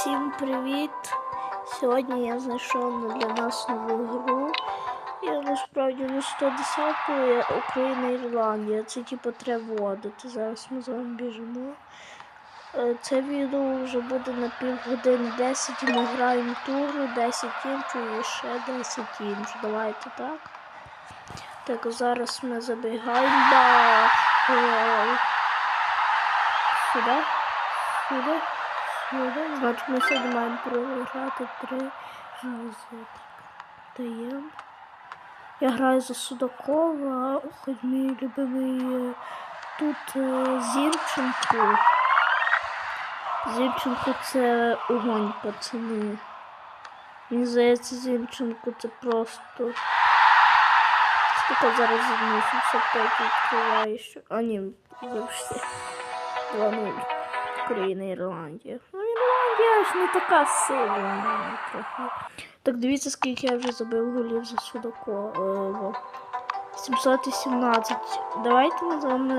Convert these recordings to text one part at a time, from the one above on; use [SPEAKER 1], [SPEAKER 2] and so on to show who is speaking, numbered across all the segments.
[SPEAKER 1] Всім привіт! Сьогодні я знайшов для нас нову гру. Я насправді на 110 я Україна Ірландія. Це типу треба вводити. Зараз ми з вами біжимо. Е, Це відео вже буде на півгодини 10 ми граємо ту гру, 10 іншу і ще 10 іншу. Давайте так. Так, зараз ми забігаємо. Сюди. Сюди. Значить, ми сьогодні маємо програти три рази. Даємо. Я граю за Судакова, хоч мій любимий е, тут е, Зінченко. Зінченко це огонь, пацани. Мені здається, Зінченко це просто. Скільки зараз за 75 відкриває, що. А ні, вибачте. 2-0. Україна, Ірландія. Ну, Ірландія ж не така сильна трохи. Так дивіться, скільки я вже забив голів за Судакова. 717. Давайте ми з вами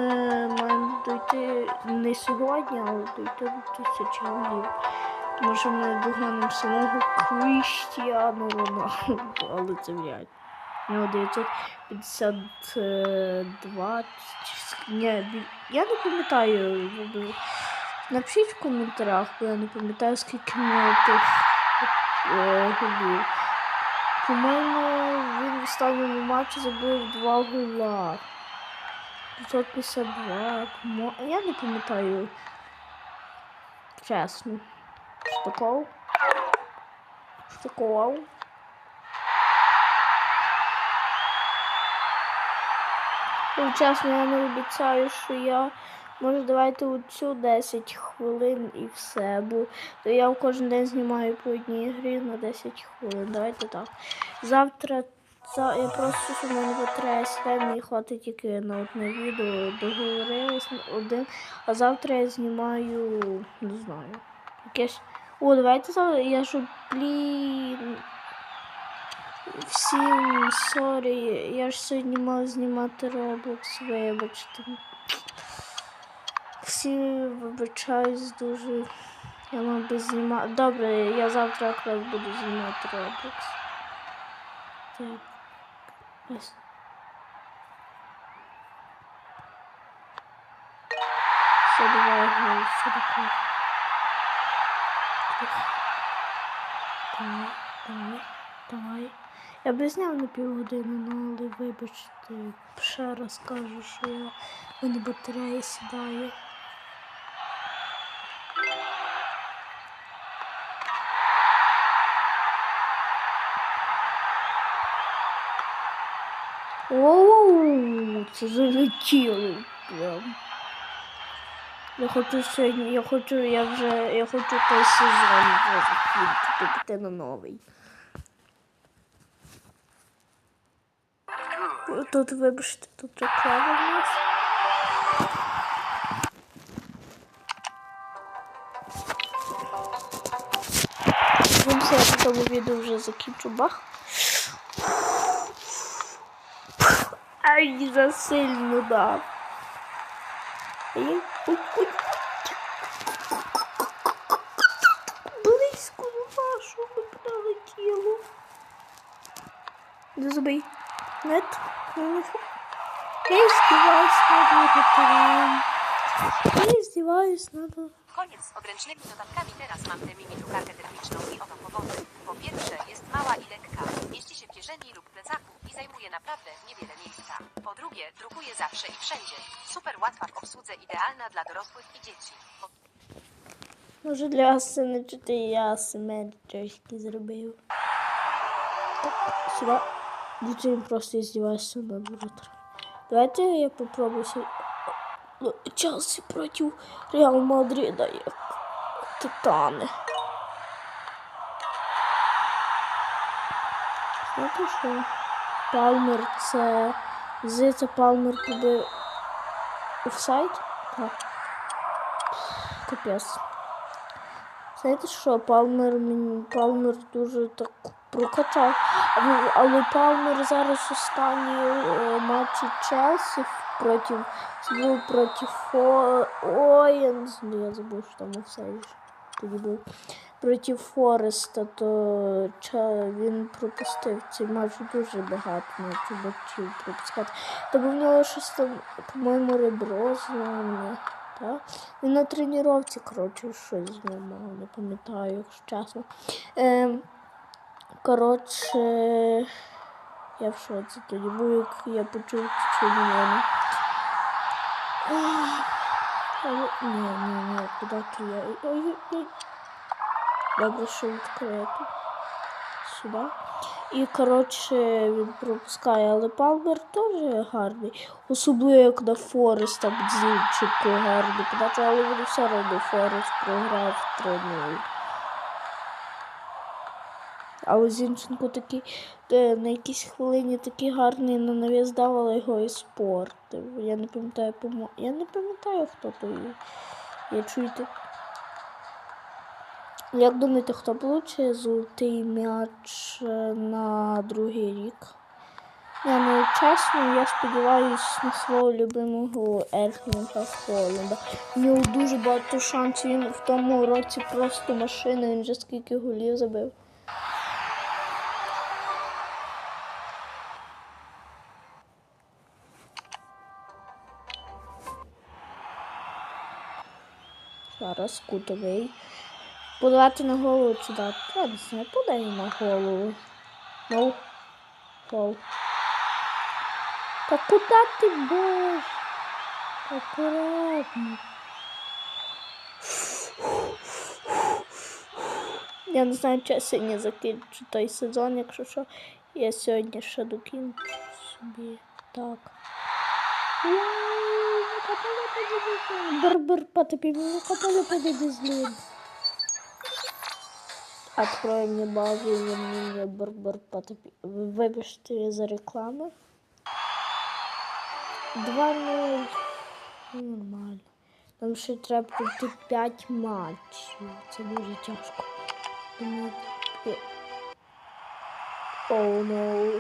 [SPEAKER 1] маємо дойти не сьогодні, але дойти до тисячі голів. Може ми догонимо самого Кріштіану Роналду, але це вряд. У нього 952. Ні, я не пам'ятаю. Напишіть в коментарях, бо я не пам'ятаю, скільки нього тих е, голів. По-моєму, він в останньому матчі забив два гола. 552. по-мо- Я не пам'ятаю. Чесно. Штаков. Штаков. Ну, чесно, я не обіцяю, що я. Може, давайте оцю 10 хвилин і все. Бо то я кожен день знімаю по одній грі на 10 хвилин. Давайте так. Завтра за- я просто що батарея сідає, мені хватить тільки на одне відео. Договорились один. А завтра я знімаю, не знаю. Якесь. О, давайте завтра. Я ж блін. Всім сорі, я ж сьогодні мав знімати Roblox, вибачте. Всі вибачаюсь дуже. Я би знімати. Добре, я завтра якраз буду знімати Roblox. Так. Ось. Все, давай, грай, все таке. Давай, давай, давай. Я би зняв на півгодини, ну, але вибачте, ще раз кажу, що я мене батарея сідає. Оу, це залетіло прям. Я хочу сьогодні, я хочу, я вже, я хочу той сезон вже закінчити, піти на новий. Тут, вибачте, тут реклама в нас. Дивимося, я по тому відео вже закінчу бах. Ай, засильно дав. Близько вашу ми прилетіло. Не забий. Нет. Близько вас издеваюсь над воротарем. Я издеваюсь над...
[SPEAKER 2] Koniec z odręcznymi notatkami. Teraz mam tę mini drukarkę termiczną i oto powody. Po pierwsze, jest mała i lekka. Mieści się w kieszeni lub plecaku i zajmuje naprawdę niewiele miejsca. Po drugie, drukuje zawsze i wszędzie. Super łatwa w obsłudze, idealna dla dorosłych i dzieci. Po
[SPEAKER 1] Може для вас це не чути, я семен трошки зробив. Так, сюди. Дивіться, він просто издевається над воротарем. Давайте я попробую сьогодні. Ну, Челсі проти Реал Мадрида, як титани. Знаєте що? Палмер це. Здається, Палмер побив офсайд? Так. Капець. Знаєте що, Палмер мені Палмер дуже так прокачав. Але, але Палмер зараз останні е, матчі Челсі проти був проти Фо... Оєнс. Ну я забув, що там все. тоді був проти Фореста, то ча- він пропустив цей матч дуже багато матчів батьків пропускати. Та в нього щось там, по-моєму, ребро зламане. Так? Він на тренувці, коротше, щось зламав, не пам'ятаю, якщо чесно. Ем, коротше, я в шоці тоді був, як я почув цю але- Ні, ні, ні, куди то я? Ой-ой-ой. Добре, що відкрито. Сюди. І, коротше, він пропускає, але Палмер теж гарний. Особливо як на Фореста бдзівчику гарний подача, але вони все одно Форест програв 3-0. Але Зінченко такий на якійсь хвилині такий гарний на навіс дав, його і спортив. Я не пам'ятаю, помо... я не пам'ятаю, хто то є. Я чуєте. Як думаєте, хто получить золотий м'яч е, на другий рік? Я ну чесно, я сподіваюся на свого любимого Ерхінга Холланда. У нього дуже багато шансів. Він в тому році просто машина, він вже скільки голів забив. Зараз кутовий. Подавати на голову чи дати? Я не подай на голову. Ну, гол. Та куди ти бож? Акуратно. Я не знаю, чи я сьогодні закінчу той сезон, якщо що. Я сьогодні ще докінчу собі. Так. Барбар потопи меня, подойди злым. Открой мне базу и мне Барбар потопи. Вибачте за рекламу. 2-0. Ну, Нормально. Нам ще треба пройти 5 матчів. Це дуже тяжко. Думаю, Оу, ну.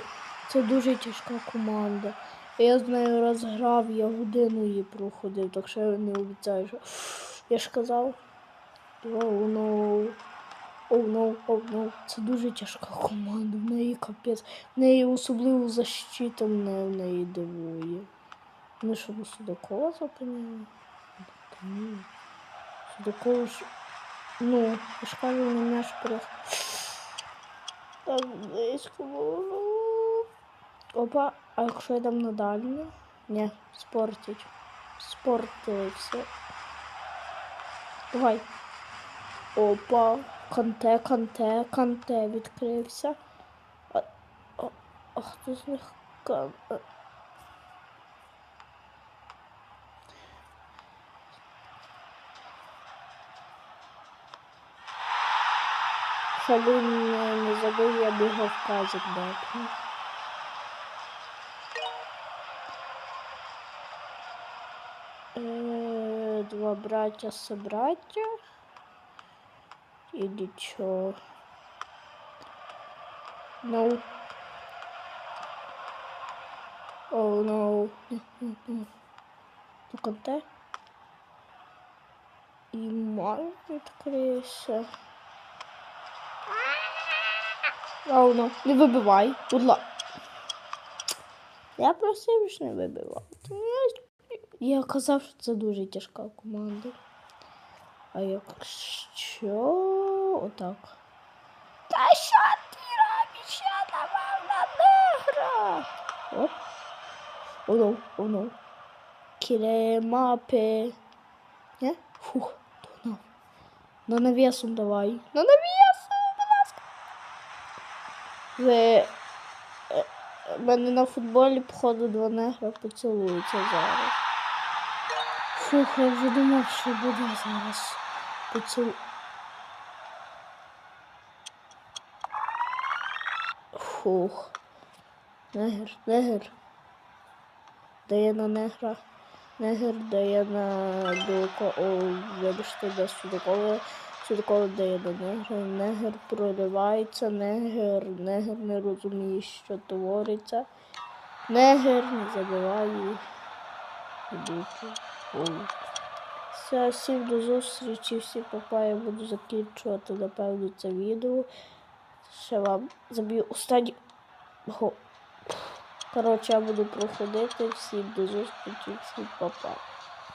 [SPEAKER 1] Це дуже тяжка команда. Я з нею розграв, я годину її проходив, так що я не обіцяю, що. Я ж казав. Оу, ну. Оу, ну, оу, ну. Це дуже тяжка команда. В неї капець. В неї особливо защита мене в неї дивує. Ми що до Судакова зупинили? Та ні. Судакова ж. Ну, я ж кажу, на м'яч перех. Так близько було. Опа, а якщо я дам на дальню? Ні, спортить. Спортився. Давай. Опа. Канте, канте, канте відкрився. А, а, а хто з них кан... а. Не, забив, я б його в казик дав. Два браття собраття. Или чё? No. Oh no. No, no, no. Ну-ка, де? І май відкриється. Оу, ну, не вибивай, будь ласка. Я просив ж не вибивати. Я казав, що це дуже тяжка команда. А якщо отак. Та що ти робиш? Я давав на негра. Оп. Оно, оно. Кілемапи. Не? Фух, то на. На навісом давай. На навісом, будь ласка. Ви... е, е, мене на футболі, походу, два негра поцілуються зараз. Фух, я вже думав, що буде зараз. Поцілу... Фух. Негр, негр. Дає на негра. Негр дає на дуко. О, вибачте, де Судакова. Судакова дає на негра. Негр проривається, негр, негр не розуміє, що твориться. Негр не забиває. Дуко. Все, всім до зустрічі, всім папа, я буду закінчувати, напевно, це відео. Ще вам заб'ю останній. Коротше, я буду проходити. Всім до зустрічі, всім папа.